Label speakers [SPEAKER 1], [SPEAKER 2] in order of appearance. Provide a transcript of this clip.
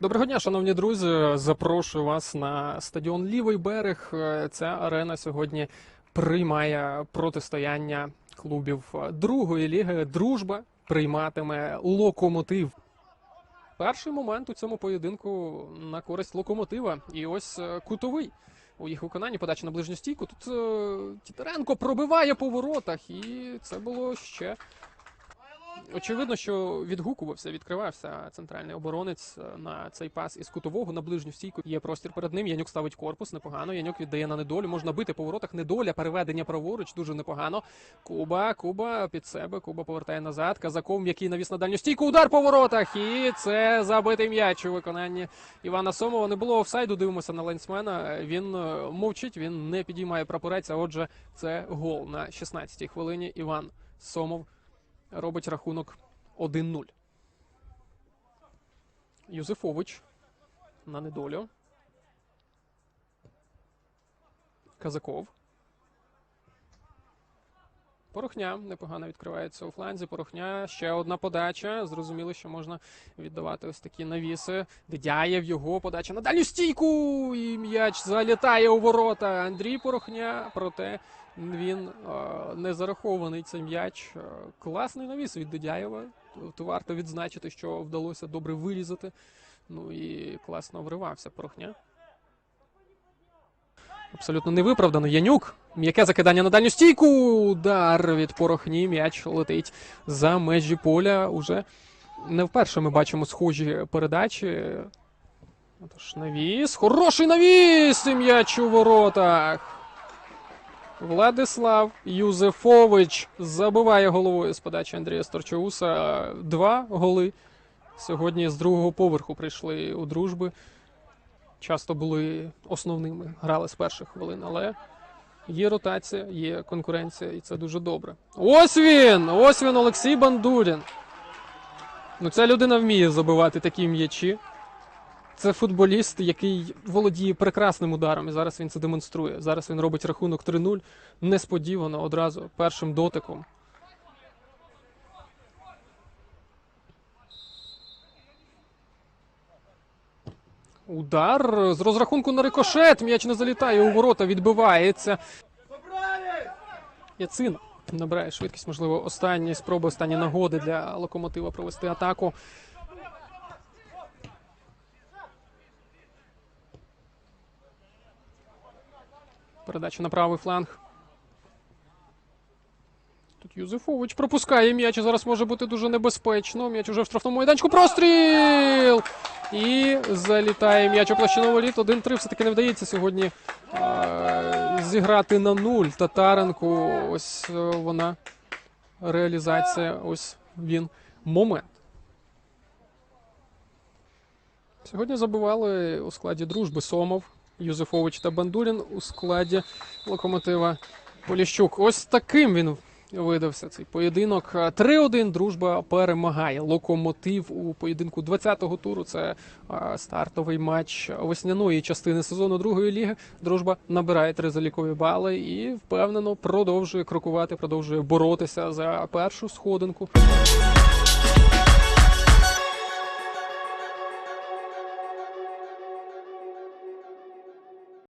[SPEAKER 1] Доброго дня, шановні друзі. Запрошую вас на стадіон Лівий берег. Ця арена сьогодні приймає протистояння клубів другої ліги. Дружба прийматиме локомотив. Перший момент у цьому поєдинку на користь локомотива. І ось е, кутовий. У їх виконанні подача на ближню стійку. Тут е, Тітаренко пробиває по воротах, і це було ще Очевидно, що відгукувався, відкривався центральний оборонець е, на цей пас із кутового на ближню стійку. Є простір перед ним. Янюк ставить корпус непогано. Янюк віддає на недолю. Можна бити по воротах. Недоля, переведення праворуч дуже непогано. Куба, Куба під себе. Куба повертає назад. Казаков м'який навіс на дальню стійку. Удар по воротах. І це забитий м'яч у виконанні Івана Сомова. Не було офсайду. Дивимося на лайнсмена. Він е, мовчить. Він не підіймає прапорець. А отже, це гол на 16-й хвилині. Іван Сомов робить рахунок 1-0. Юзефович на недолю. Казаков. Порохня непогано відкривається у фланзі. Порохня ще одна подача. Зрозуміло, що можна віддавати ось такі навіси. Дедяєв його подача на дальню стійку. І м'яч залітає у ворота. Андрій Порохня. Проте він е, не зарахований цей м'яч. Е, Класний навіс від Дедяєва. Тут варто відзначити, що вдалося добре вирізати. Ну і класно вривався Порохня. Абсолютно невиправдано. Янюк. М'яке закидання на дальню стійку. Удар від порохні. М'яч летить за межі поля. Уже не вперше ми бачимо схожі передачі. Отож, навіс. Хороший навіс! І м'яч у воротах. Владислав Юзефович забиває головою з подачі Андрія Сторчоуса. Два голи. Сьогодні з другого поверху прийшли у дружби часто були основними, грали з перших хвилин, але є ротація, є конкуренція, і це дуже добре. Ось він! Ось він, Олексій Бандурін. Ну, ця людина вміє забивати такі м'ячі. Це футболіст, який володіє прекрасним ударом, і зараз він це демонструє. Зараз він робить рахунок 3-0 несподівано одразу першим дотиком. Удар з розрахунку на рикошет. М'яч не залітає у ворота, відбивається. Яцин набирає швидкість, можливо, останні спроби, останні нагоди для локомотива провести атаку. Передача на правий фланг. Юзефович пропускає м'яч. Зараз може бути дуже небезпечно. М'яч уже в штрафному майданчику. Простріл! І залітає м'яч у площину воріт. 1-3 все-таки не вдається сьогодні е- зіграти на нуль. Татаренку. Ось е, вона. Реалізація. Ось він момент. Сьогодні забивали у складі дружби Сомов, Юзефович та Бандурін у складі локомотива Поліщук. Ось таким він видався цей поєдинок. 3-1 дружба перемагає. Локомотив у поєдинку 20-го туру. Це стартовий матч весняної частини сезону другої ліги. Дружба набирає три залікові бали і впевнено продовжує крокувати, продовжує боротися за першу сходинку.